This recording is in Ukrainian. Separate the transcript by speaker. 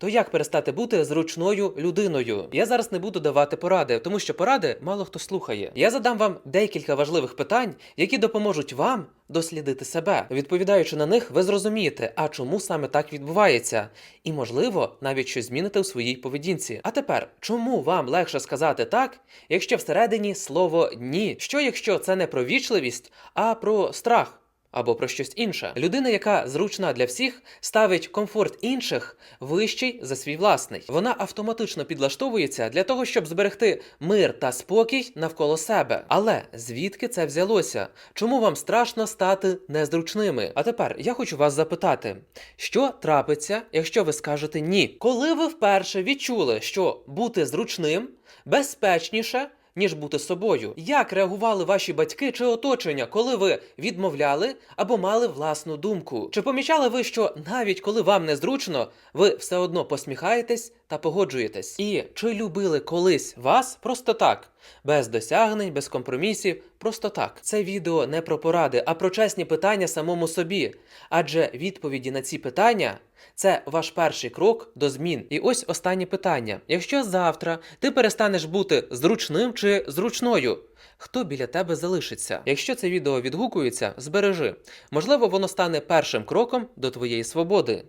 Speaker 1: То як перестати бути зручною людиною? Я зараз не буду давати поради, тому що поради мало хто слухає. Я задам вам декілька важливих питань, які допоможуть вам дослідити себе. Відповідаючи на них, ви зрозумієте, а чому саме так відбувається, і можливо навіть щось зміните у своїй поведінці. А тепер, чому вам легше сказати так, якщо всередині слово ні? Що якщо це не про вічливість, а про страх? Або про щось інше. Людина, яка зручна для всіх, ставить комфорт інших вищий за свій власний. Вона автоматично підлаштовується для того, щоб зберегти мир та спокій навколо себе. Але звідки це взялося? Чому вам страшно стати незручними? А тепер я хочу вас запитати, що трапиться, якщо ви скажете ні? Коли ви вперше відчули, що бути зручним безпечніше? Ніж бути собою. Як реагували ваші батьки чи оточення, коли ви відмовляли або мали власну думку? Чи помічали ви, що навіть коли вам незручно, ви все одно посміхаєтесь та погоджуєтесь? І чи любили колись вас просто так, без досягнень, без компромісів, просто так? Це відео не про поради, а про чесні питання самому собі. Адже відповіді на ці питання. Це ваш перший крок до змін. І ось останнє питання: якщо завтра ти перестанеш бути зручним чи зручною, хто біля тебе залишиться? Якщо це відео відгукується, збережи. Можливо, воно стане першим кроком до твоєї свободи.